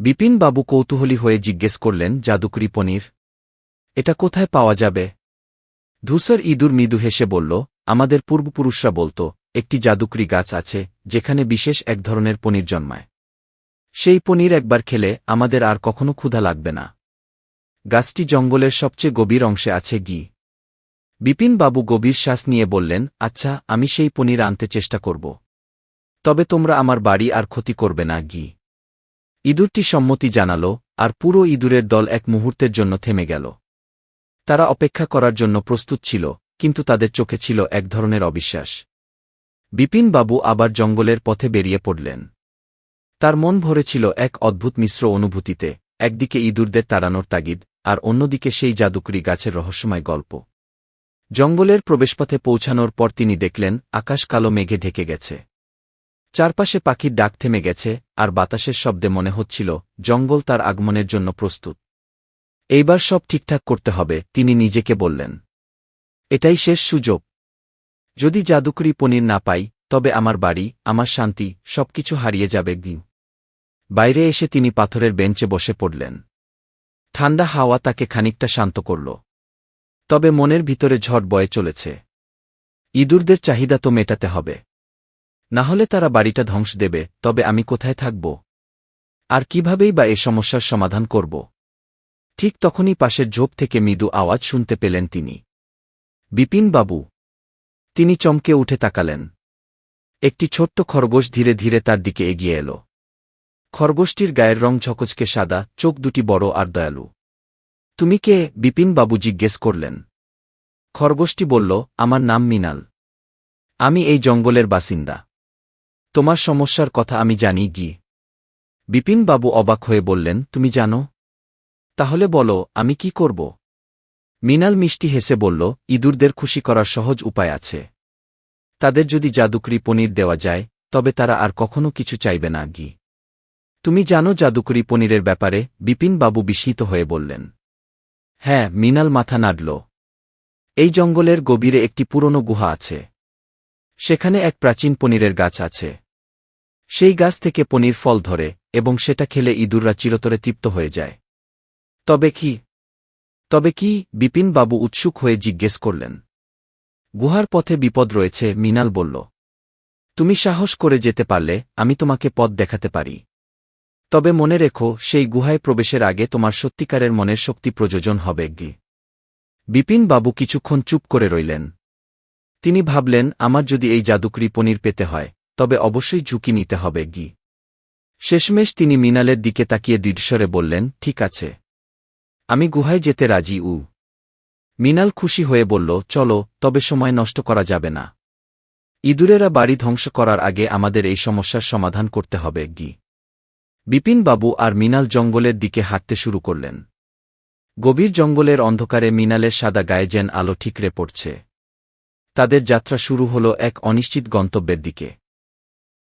বিপিনবাবু কৌতূহলী হয়ে জিজ্ঞেস করলেন, জাদুকরি পনির? এটা কোথায় পাওয়া যাবে? ধূসর ইঁদুর মৃদু হেসে বলল, আমাদের পূর্বপুরুষরা বলত, একটি জাদুকরি গাছ আছে, যেখানে বিশেষ এক ধরনের পনির জন্মায়। সেই পনির একবার খেলে আমাদের আর কখনো ক্ষুধা লাগবে না। গাছটি জঙ্গলের সবচেয়ে গভীর অংশে আছে গি। বিপিনবাবু গভীর শ্বাস নিয়ে বললেন আচ্ছা আমি সেই পনির আনতে চেষ্টা করব। তবে তোমরা আমার বাড়ি আর ক্ষতি করবে না, গি। ইঁদুরটি সম্মতি জানাল, আর পুরো ইঁদুরের দল এক মুহূর্তের জন্য থেমে গেল। তারা অপেক্ষা করার জন্য প্রস্তুত ছিল, কিন্তু তাদের চোখে ছিল এক ধরনের অবিশ্বাস। বিপিনবাবু আবার জঙ্গলের পথে বেরিয়ে পড়লেন। তার মন ভরেছিল এক অদ্ভুত মিশ্র অনুভূতিতে, একদিকে ইঁদুরদের তাড়ানোর তাগিদ, আর অন্যদিকে সেই জাদুকরি গাছের রহস্যময় গল্প। জঙ্গলের প্রবেশপথে পৌঁছানোর পর তিনি দেখলেন, আকাশ কালো মেঘে ঢেকে গেছে। চারপাশে পাখির ডাক থেমে গেছে, আর বাতাসের শব্দে মনে হচ্ছিল, জঙ্গল তার আগমনের জন্য প্রস্তুত। এইবার সব ঠিকঠাক করতে হবে, তিনি নিজেকে বললেন। এটাই শেষ সুযোগ। যদি জাদুকরি পনির না পাই, তবে আমার বাড়ি, আমার শান্তি, সবকিছু হারিয়ে যাবে গিউ বাইরে এসে তিনি পাথরের বেঞ্চে বসে পড়লেন। ঠান্ডা হাওয়া তাকে খানিকটা শান্ত করল। তবে মনের ভিতরে ঝড় বয়ে চলেছে। ইঁদুরদের চাহিদা তো মেটাতে হবে। না হলে তারা বাড়িটা ধ্বংস দেবে, তবে আমি কোথায় থাকব? আর কিভাবেই বা এ সমস্যার সমাধান করব? ঠিক তখনই পাশের ঝোপ থেকে মৃদু আওয়াজ শুনতে পেলেন তিনি। বিপিনবাবু তিনি চমকে উঠে তাকালেন। একটি ছোট্ট খরগোশ ধীরে ধীরে তার দিকে এগিয়ে এল। খরগোশটির গায়ের রং ঝকচকে সাদা, চোখ দুটি বড় আর দয়ালু। তুমি কে? বিপিনবাবু জিজ্ঞেস করলেন। খরগোশটি বলল, আমার নাম মিনাল আমি এই জঙ্গলের বাসিন্দা। তোমার সমস্যার কথা আমি জানি, গি। বিপিনবাবু অবাক হয়ে বললেন, তুমি জানো? তাহলে বলো, আমি কি করব? মিনাল মিষ্টি হেসে বলল, ইঁদুরদের খুশি করার সহজ উপায় আছে। তাদের যদি জাদুকরি পনির দেওয়া যায়, তবে তারা আর কখনো কিছু চাইবে না, গি। তুমি জানো জাদুকরি পনিরের ব্যাপারে বিপিনবাবু বিস্মিত হয়ে বললেন। হ্যাঁ মিনাল মাথা নাড়ল। এই জঙ্গলের গভীরে একটি পুরনো গুহা আছে। সেখানে এক প্রাচীন পনিরের গাছ আছে। সেই গাছ থেকে পনির ফল ধরে এবং সেটা খেলে ইঁদুররা চিরতরে তৃপ্ত হয়ে যায়। তবে কি? তবে কি? বিপিনবাবু উৎসুক হয়ে জিজ্ঞেস করলেন। গুহার পথে বিপদ রয়েছে, মিনাল বলল। তুমি সাহস করে যেতে পারলে, আমি তোমাকে পথ দেখাতে পারি। তবে মনে রেখো, সেই গুহায় প্রবেশের আগে তোমার সত্যিকারের মনের শক্তি প্রযোজন হবে, গি। বিপিনবাবু কিছুক্ষণ চুপ করে রইলেন। তিনি ভাবলেন, আমার যদি এই জাদুকরি পনির পেতে হয় তবে অবশ্যই ঝুঁকি নিতে হবে, গি। শেষমেশ তিনি মিনালের দিকে তাকিয়ে দৃঢ়স্বরে বললেন, ঠিক আছে। আমি গুহায় যেতে রাজি, উ। মিনাল খুশি হয়ে বলল, চলো, তবে সময় নষ্ট করা যাবে না। ইঁদুরেরা বাড়ি ধ্বংস করার আগে আমাদের এই সমস্যার সমাধান করতে হবে, গি। বিপিনবাবু আর মিনাল জঙ্গলের দিকে হাঁটতে শুরু করলেন। গভীর জঙ্গলের অন্ধকারে মিনালের সাদা গায়ে যেন আলো ঠিকরে পড়ছে। তাদের যাত্রা শুরু হল এক অনিশ্চিত গন্তব্যের দিকে।